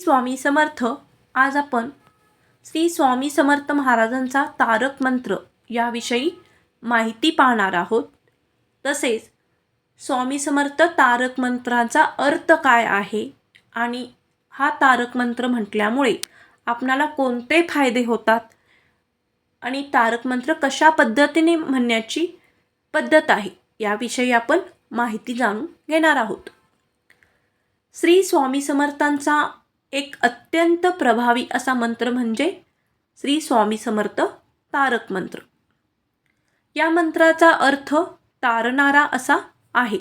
स्वामी समर्थ. आज आपण श्री स्वामी समर्थ महाराजांचा तारक मंत्र याविषयी माहिती पाहणार आहोत. तसेच स्वामी समर्थ तारक मंत्राचा अर्थ काय आहे आणि हा तारक मंत्र म्हटल्यामुळे आपणाला कोणते फायदे होतात आणि तारक मंत्र कशा पद्धतीने म्हणण्याची पद्धत आहे याविषयी आपण माहिती जाणून घेणार आहोत. श्री स्वामी समर्थांचा एक अत्यंत प्रभावी असा मंत्र म्हणजे श्री स्वामी समर्थ तारक मंत्र. या मंत्राचा अर्थ तारणारा असा आहे.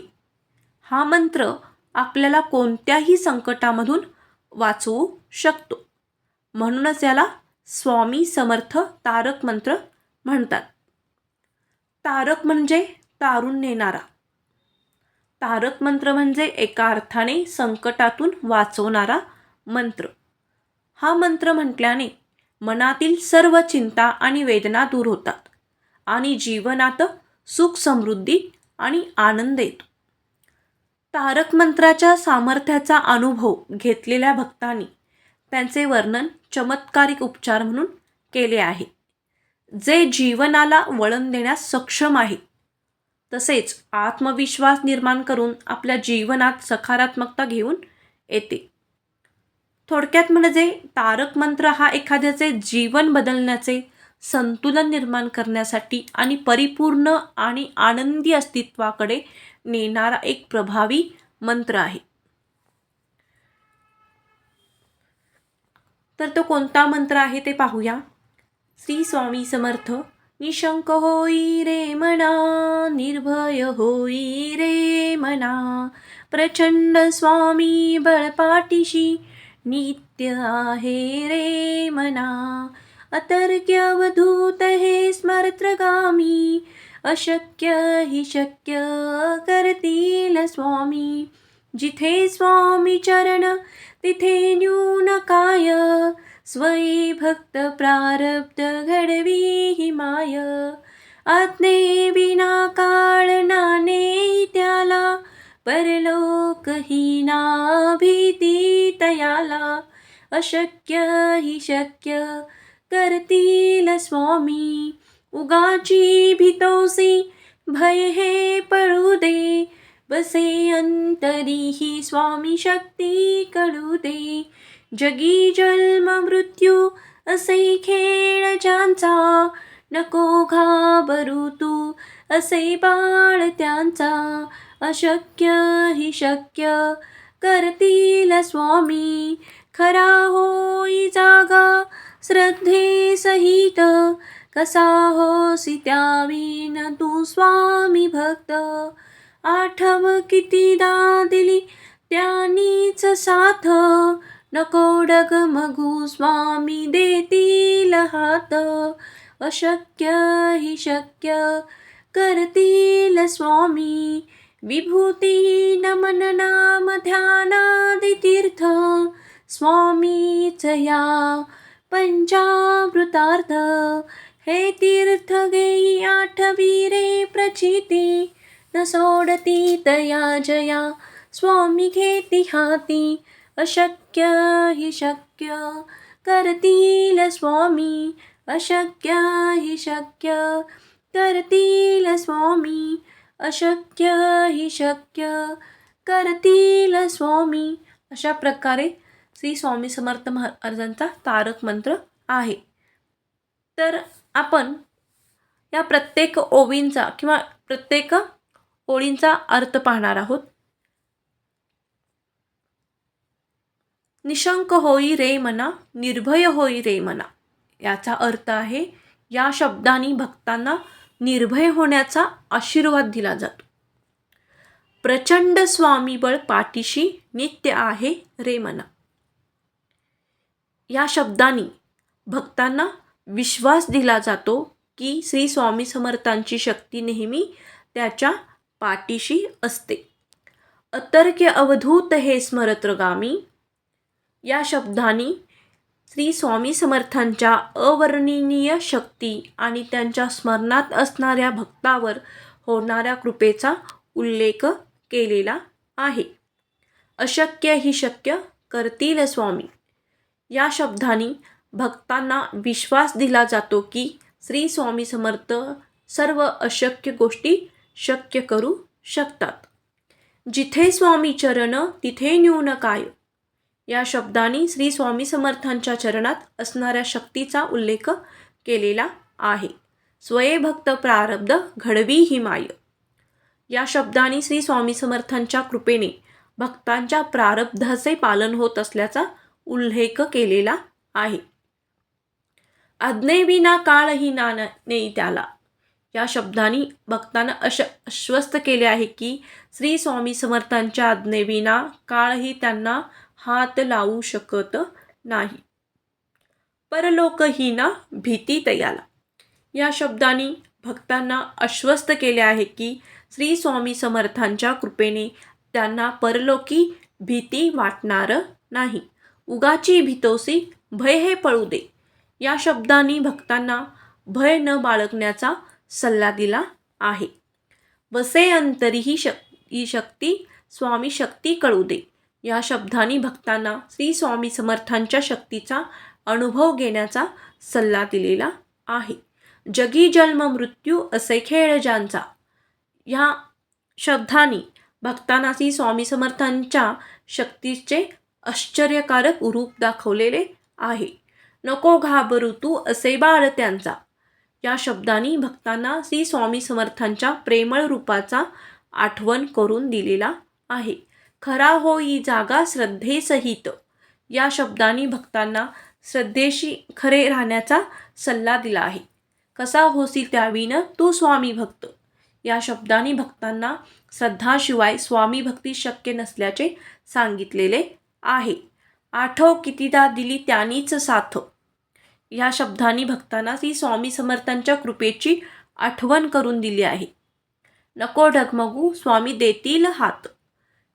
हा मंत्र आपल्याला कोणत्याही संकटामधून वाचवू शकतो. म्हणूनच याला स्वामी समर्थ तारक मंत्र म्हणतात. तारक म्हणजे तारून नेणारा तारक मंत्र म्हणजे एका अर्थाने संकटातून वाचवणारा मंत्र. हा मंत्र म्हटल्याने मनातील सर्व चिंता आणि वेदना दूर होतात आणि जीवनात सुख समृद्धी आणि आनंद येतो. तारक मंत्राच्या सामर्थ्याचा अनुभव घेतलेल्या भक्तांनी त्यांचे वर्णन चमत्कारिक उपचार म्हणून केले आहे. जे जीवनाला वळण देण्यास सक्षम आहे तसेच आत्मविश्वास निर्माण करून आपल्या जीवनात सकारात्मकता घेऊन येते. थोडक्यात म्हणजे तारक मंत्र हा एखाद्याचे जीवन बदलण्याचे संतुलन निर्माण करण्यासाठी आणि परिपूर्ण आणि आनंदी अस्तित्वाकडे नेणारा एक प्रभावी मंत्र आहे. तर तो कोणता मंत्र आहे ते पाहूया. श्री स्वामी समर्थ निशंक होई रे मना निर्भय होई रे मना प्रचंड स्वामी बळपाटीशी नित्य आहे रे मना अतर्क्य अवधूत हे स्मर्त्रगामी अशक्य हि शक्य करतील स्वामी. जिथे स्वामी चरण तिथे न्यून काय स्वयी भक्त प्रारब्ध घडवी हि माय. आज्ञे विना परलोक ना भीती तयाला अशक्य ही शक्य करतील स्वामी. उगाची भीतोसी भय हे पळू दे. बसे अंतरी ही स्वामी शक्ती कळू दे. जगी जन्म मृत्यू असे खेळ ज्यांचा नको घाबरू तू असे बाळ त्यांचा. अशक्य हि शक्य करतील स्वामी. खरा होई जागा श्रद्धे सहित कसा होसी त्यावीन तू स्वामी भक्त. आठव कितीदा दिली त्यानीच साथ नको डगमगू स्वामी देतील हात. अशक्य हि शक्य करतील स्वामी विभूती नमन नाम ध्यानादि तीर्थ स्वामीच या पंचामृतार्थ। हे तीर्थ घेई आठवी रे प्रचिती न सोडती तया जया स्वामी घेती हाती। अशक्य हि शक्य करतील स्वामी। अशक्य हि शक्य करतील स्वामी। अशक्य ही शक्य करतील स्वामी. अशा प्रकारे श्री स्वामी समर्थ महाराजांचा तारक मंत्र आहे. तर आपण या प्रत्येक ओवींचा किंवा प्रत्येक ओळींचा अर्थ पाहणार आहोत. निशंक होई रे मना निर्भय होई रे मना. याचा अर्थ आहे या शब्दांनी भक्तांना निर्भय होण्याचा आशीर्वाद दिला जातो. प्रचंड स्वामीबळ पाठीशी नित्य आहे रे मना. या शब्दांनी भक्तांना विश्वास दिला जातो की श्री स्वामी समर्थांची शक्ती नेहमी त्याच्या पाठीशी असते. अतर्क्य अवधूत हे स्मरत्रगामी या शब्दांनी श्री स्वामी समर्थांच्या अवर्णनीय शक्ती आणि त्यांच्या स्मरणात असणाऱ्या भक्तावर होणाऱ्या कृपेचा उल्लेख केलेला आहे. अशक्य ही शक्य करतील स्वामी. या शब्दांनी भक्तांना विश्वास दिला जातो की श्री स्वामी समर्थ सर्व अशक्य गोष्टी शक्य करू शकतात. जिथे स्वामी चरण तिथे न्यून काय या शब्दाने श्री स्वामी समर्थांच्या चरणात असणाऱ्या शक्तीचा उल्लेख केलेला आहे. स्वयंभक्त प्रारब्ध घडवी ही माय. या शब्दांनी श्री स्वामी समर्थांच्या कृपेने भक्तांच्या प्रारब्धाचे पालन होत असल्याचा उल्लेख केलेला आहे. आज्ञेविना काळही ना नाही त्याला. या शब्दांनी भक्तांना अश आश्वस्त केले आहे की श्री स्वामी समर्थांच्या आज्ञेविना काळही त्यांना हात लावू शकत नाही. परलोकही ना भीती तयाला या शब्दांनी भक्तांना आश्वस्त केले आहे की श्री स्वामी समर्थांच्या कृपेने त्यांना परलोकी भीती वाटणार नाही. उगाची भीतोसी भय हे पळू दे. या शब्दांनी भक्तांना भय न बाळगण्याचा सल्ला दिला आहे. बसे अंतरी ही शक ही शक्ती स्वामी शक्ती कळू दे. या शब्दांनी भक्तांना श्री स्वामी समर्थांच्या शक्तीचा अनुभव घेण्याचा सल्ला दिलेला आहे. जगी जन्म मृत्यू असे खेळ ज्यांचा ह्या शब्दांनी भक्तांना श्री स्वामी समर्थांच्या शक्तीचे आश्चर्यकारक रूप दाखवलेले आहे. नको घाबरू तू असे बाळ त्यांचा. या शब्दांनी भक्तांना श्री स्वामी समर्थांच्या प्रेमळ रूपाचा आठवण करून दिलेला आहे. खरा होई जागा श्रद्धेसहित. या शब्दांनी भक्तांना श्रद्धेशी खरे राहण्याचा सल्ला दिला आहे. कसा होसी त्याविनं तू स्वामी भक्त. या शब्दांनी भक्तांना श्रद्धाशिवाय स्वामी भक्ती शक्य नसल्याचे सांगितलेले आहे. आठव कितीदा दिली त्यानीच साथ. या शब्दांनी भक्तांना ती स्वामी समर्थांच्या कृपेची आठवण करून दिली आहे. नको ढगमगू स्वामी देतील हात.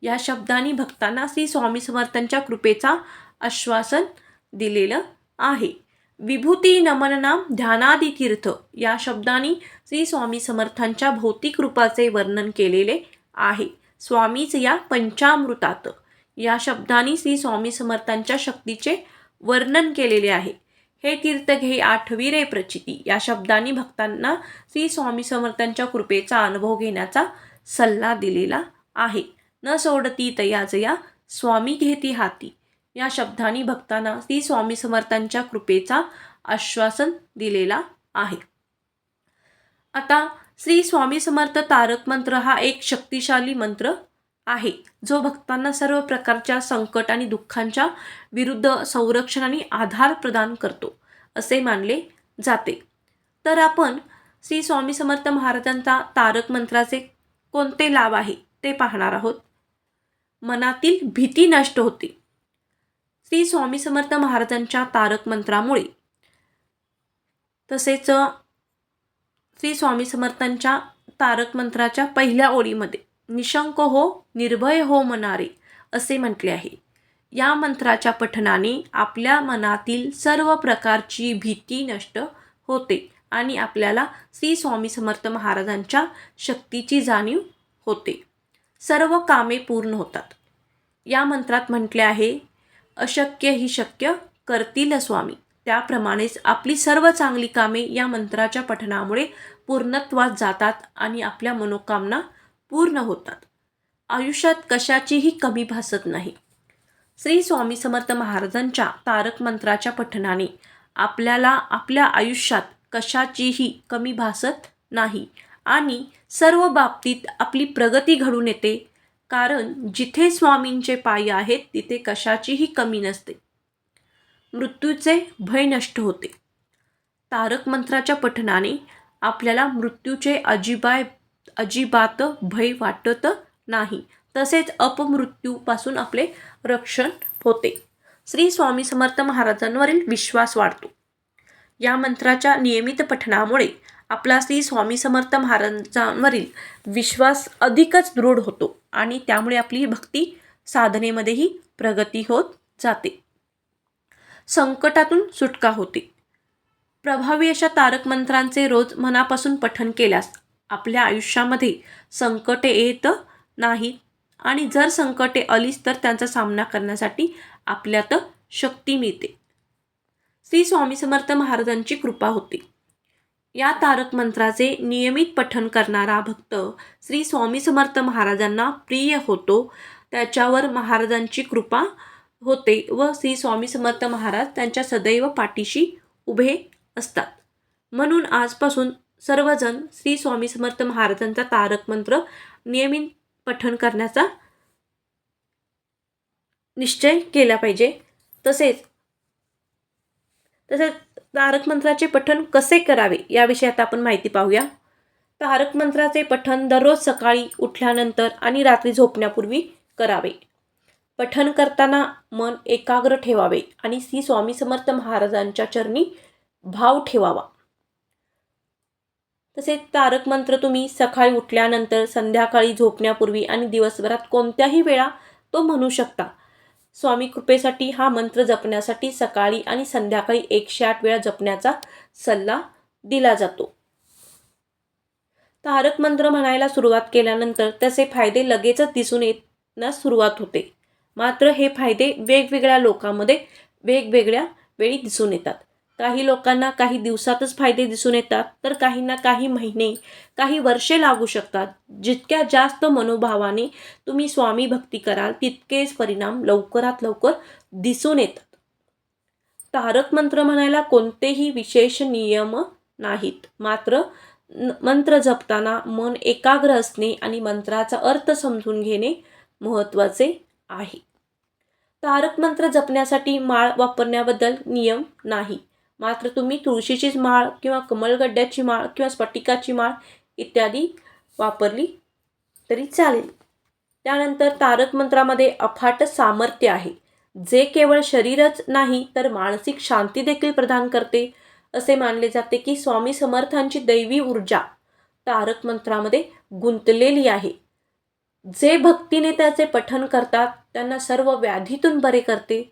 या शब्दांनी भक्तांना श्री स्वामी समर्थांच्या कृपेचा आश्वासन दिलेलं आहे. विभूती नमननाम ध्यानादी तीर्थ या शब्दांनी श्री स्वामी समर्थांच्या भौतिक रूपाचे वर्णन केलेले आहे. स्वामीच या पंचामृतात. या शब्दांनी श्री स्वामी समर्थांच्या शक्तीचे वर्णन केलेले आहे. हे तीर्थ घे आठवी रे प्रचिती. या शब्दांनी भक्तांना श्री स्वामी समर्थांच्या कृपेचा अनुभव घेण्याचा सल्ला दिलेला आहे. न सोडती तयाजया स्वामी घेती हाती. या शब्दांनी भक्तांना श्री स्वामी समर्थांच्या कृपेचा आश्वासन दिलेला आहे. आता श्री स्वामी समर्थ तारक मंत्र हा एक शक्तिशाली मंत्र आहे जो भक्तांना सर्व प्रकारच्या संकट आणि दुःखांच्या विरुद्ध संरक्षण आणि आधार प्रदान करतो असे मानले जाते. तर आपण श्री स्वामी समर्थ महाराजांचा तारक मंत्राचे कोणते लाभ आहे ते पाहणार आहोत. मनातील भीती नष्ट होते. श्री स्वामी समर्थ महाराजांच्या तारक मंत्रामुळे. तसेच श्री स्वामी समर्थांच्या तारक मंत्राच्या पहिल्या ओळीमध्ये निशंक हो निर्भय हो मनारे असे म्हटले आहे. या मंत्राच्या पठनाने आपल्या मनातील सर्व प्रकारची भीती नष्ट होते आणि आपल्याला श्री स्वामी समर्थ महाराजांच्या शक्तीची जाणीव होते. सर्व कामे पूर्ण होतात. या मंत्रात म्हटले आहे अशक्य ही शक्य करतील स्वामी. त्याप्रमाणेच आपली सर्व चांगली कामे या मंत्राच्या पठणामुळे पूर्णत्वात जातात आणि आपल्या मनोकामना पूर्ण होतात. आयुष्यात कशाचीही कमी भासत नाही. श्री स्वामी समर्थ महाराजांच्या तारक मंत्राच्या पठणाने आपल्याला आपल्या आयुष्यात कशाचीही कमी भासत नाही. आणि सर्व बाबतीत आपली प्रगती घडून येते. कारण जिथे स्वामींचे पाय आहेत तिथे कशाचीही कमी नसते. मृत्यूचे भय नष्ट होते. तारक मंत्राच्या पठनाने आपल्याला मृत्यूचे अजिबाय अजिबात भय वाटत नाही. तसेच अपमृत्यूपासून आपले रक्षण होते. श्री स्वामी समर्थ महाराजांवरील विश्वास वाढतो. या मंत्राच्या नियमित पठणामुळे आपला श्री स्वामी समर्थ महाराजांवरील विश्वास अधिकच दृढ होतो आणि त्यामुळे आपली भक्ती साधनेमध्येही प्रगती होत जाते. संकटातून सुटका होते. प्रभावी अशा तारक मंत्रांचे रोज मनापासून पठन केल्यास आपल्या आयुष्यामध्ये संकटे येत नाहीत आणि जर संकटे आलीच तर त्यांचा सामना करण्यासाठी आपल्यात शक्ती मिळते. श्री स्वामी समर्थ महाराजांची कृपा होते. या तारक मंत्राचे नियमित पठण करणारा भक्त श्री स्वामी समर्थ महाराजांना प्रिय होतो. त्याच्यावर महाराजांची कृपा होते व श्री स्वामी समर्थ महाराज त्यांच्या सदैव पाठीशी उभे असतात. म्हणून आजपासून सर्वजण श्री स्वामी समर्थ महाराजांचा तारक मंत्र नियमित पठण करण्याचा निश्चय केला पाहिजे. तसेच तसेच तारक मंत्राचे पठण कसे करावे याविषयी आता आपण माहिती पाहूया. तारक मंत्राचे पठण दररोज सकाळी उठल्यानंतर आणि रात्री झोपण्यापूर्वी करावे. पठण करताना मन एकाग्र ठेवावे आणि श्री स्वामी समर्थ महाराजांच्या चरणी भाव ठेवावा. तसेच तारक मंत्र तुम्ही सकाळी उठल्यानंतर संध्याकाळी झोपण्यापूर्वी आणि दिवसभरात कोणत्याही वेळा तो म्हणू शकता. स्वामी कृपेसाठी हा मंत्र जपण्यासाठी सकाळी आणि संध्याकाळी एकशे आठ वेळा जपण्याचा सल्ला दिला जातो. तारक मंत्र म्हणायला सुरुवात केल्यानंतर त्याचे फायदे लगेचच दिसून येण्यास सुरुवात होते. मात्र हे फायदे वेगवेगळ्या लोकांमध्ये वेगवेगळ्या वेळी दिसून येतात. काही लोकांना काही दिवसातच फायदे दिसून येतात तर काहींना काही महिने काही वर्षे लागू शकतात. जितक्या जास्त मनोभावाने तुम्ही स्वामी भक्ती कराल तितकेच परिणाम लवकरात लवकर दिसून येतात. तारक मंत्र म्हणायला कोणतेही विशेष नियम नाहीत. मात्र न- मंत्र जपताना मन एकाग्र असणे आणि मंत्राचा अर्थ समजून घेणे महत्त्वाचे आहे. तारक मंत्र जपण्यासाठी माळ वापरण्याबद्दल नियम नाही. मात्र तुम्ही तुळशीचीच माळ किंवा कमलगड्ड्याची माळ किंवा स्फटिकाची माळ इत्यादी वापरली तरी चालेल. त्यानंतर तारक मंत्रामध्ये अफाट सामर्थ्य आहे. जे केवळ शरीरच नाही तर मानसिक शांती देखील प्रदान करते असे मानले जाते की स्वामी समर्थांची दैवी ऊर्जा तारक मंत्रामध्ये गुंतलेली आहे. जे भक्तीने त्याचे पठन करतात त्यांना सर्व व्याधीतून बरे करते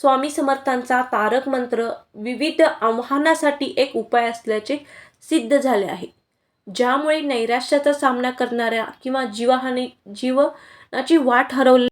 स्वामी समर्थांचा तारक मंत्र विविध आव्हानासाठी एक उपाय असल्याचे सिद्ध झाले आहे. ज्यामुळे नैराश्याचा सामना करणाऱ्या किंवा जीवहानी जीवनाची वाट हरवली